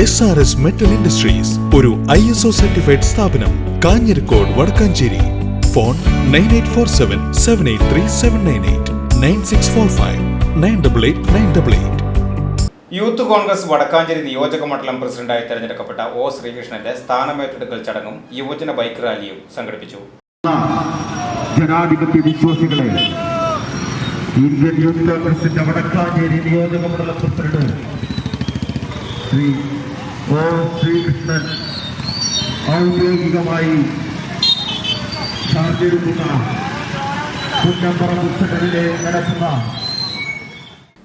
S R S metal industries ഒരു I S O certified സ്ഥാപനം Kanjirakode Vadakkanchery. Phone nine eight four seven seven eight three seven nine eight nine six four five nine double eight nine double eight Youth Congress Vadakkanchery നിയോജക മണ്ഡലം പ്രസിഡന്റായി തെരഞ്ഞെടുക്കപ്പെട്ട O ശ്രീകൃഷ്ണന്റെ സ്ഥാനമേറ്റെടുക്കൽ ചടങ്ങും യുവജന bike റാലിയും സംഘടിപ്പിച്ചു. ജനാധിപത്യ വിശ്വാസികളെ ഇന്ത്യൻ യൂത്ത് കോൺഗ്രസിന്റെ വടക്കാഞ്ചേരി നിയോജക മണ്ഡലം പ്രസിഡന്റ് ശ്രീ ഓ ശ്രീകൃഷ്ണൻ ഔദ്യോഗികമായി ചാർജെടുക്കുന്ന നടക്കുന്ന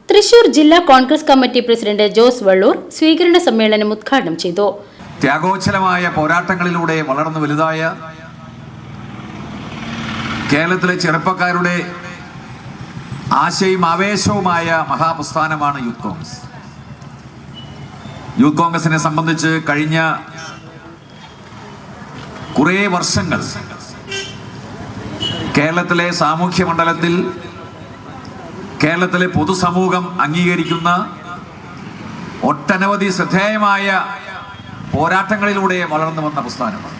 തൃശൂർ ജില്ലാ Congress committee president Jose Vallur സ്വീകരണ സമ്മേളനം ഉദ്ഘാടനം ചെയ്തു. ത്യാഗോച്ഛലമായ പോരാട്ടങ്ങളിലൂടെ വളർന്നു വലുതായ കേരളത്തിലെ ചെറുപ്പക്കാരുടെ ആശയും ആവേശവുമായ മഹാപ്രസ്ഥാനമാണ് യൂത്ത് കോൺഗ്രസ്. യൂത്ത് കോൺഗ്രസിനെ സംബന്ധിച്ച് കഴിഞ്ഞ കുറേ വർഷങ്ങൾ കേരളത്തിലെ സാമൂഹ്യ മണ്ഡലത്തിൽ കേരളത്തിലെ പൊതുസമൂഹം അംഗീകരിക്കുന്ന ഒട്ടനവധി ശ്രദ്ധേയമായ പോരാട്ടങ്ങളിലൂടെ വളർന്നു വന്ന പ്രസ്ഥാനമാണ്.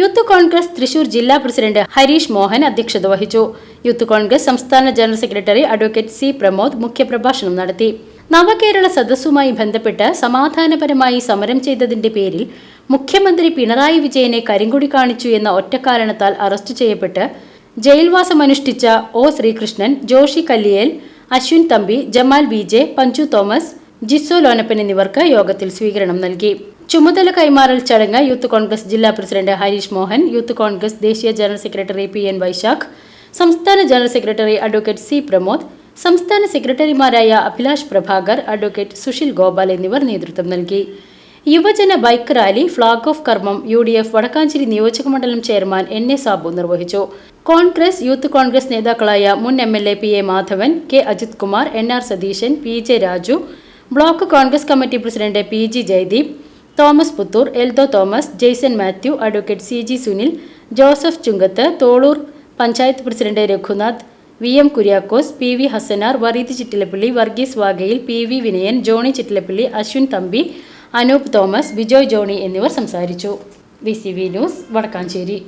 യൂത്ത് കോൺഗ്രസ് തൃശൂർ ജില്ലാ പ്രസിഡന്റ് ഹരീഷ് മോഹൻ അധ്യക്ഷത വഹിച്ചു. യൂത്ത് കോൺഗ്രസ് സംസ്ഥാന general secretary advocate C Pramod മുഖ്യപ്രഭാഷണം നടത്തി. നവകേരള സദസ്സുമായി ബന്ധപ്പെട്ട് സമാധാനപരമായി സമരം ചെയ്തതിന്റെ പേരിൽ മുഖ്യമന്ത്രി പിണറായി വിജയനെ കരിങ്കൊടി കാണിച്ചു എന്ന ഒറ്റക്കാരണത്താൽ അറസ്റ്റ് ചെയ്യപ്പെട്ട് ജയിൽവാസമനുഷ്ഠിച്ച O Sreekrishnan Joshi Kalliyel Ashwin Thampi Jamal B J Panchu Thomas Jiso Lonappan എന്നിവർക്ക് യോഗത്തിൽ സ്വീകരണം നൽകി. ചുമതല കൈമാറൽ ചടങ്ങ് യൂത്ത് കോൺഗ്രസ് ജില്ലാ president Harish Mohan Youth Congress ദേശീയ general secretary P N Vaishakh സംസ്ഥാന general secretary advocate C Pramod സംസ്ഥാന സെക്രട്ടറിമാരായ അഭിലാഷ് പ്രഭാകർ അഡ്വക്കേറ്റ് സുശീൽ ഗോപാൽ എന്നിവർ നേതൃത്വം നൽകി. യുവജന ബൈക്ക് റാലി ഫ്ളാഗ് ഓഫ് കർമ്മം യു ഡി എഫ് വടക്കാഞ്ചേരി നിയോജകമണ്ഡലം ചെയർമാൻ എൻ എ സാബു നിർവഹിച്ചു. കോൺഗ്രസ് യൂത്ത് കോൺഗ്രസ് നേതാക്കളായ മുൻ M L A P A Madhavan K Ajith Kumar N R Satheesan P J Raju block Congress committee president P G Jayadeep Thomas Puthur Eldho Thomas Jaison Mathew advocate C G Sunil Joseph Chunkath Tholur panchayat president Raghunath V M Kuriakose P V Hasanar Vareed Chittilappilly Varghese Vagayil P V Vinayan Johnny Chittilappilly Ashwin Thampi Anoop Thomas Bijoy Johnny എന്നിവർ സംസാരിച്ചു. V C V news Vadakkanchery.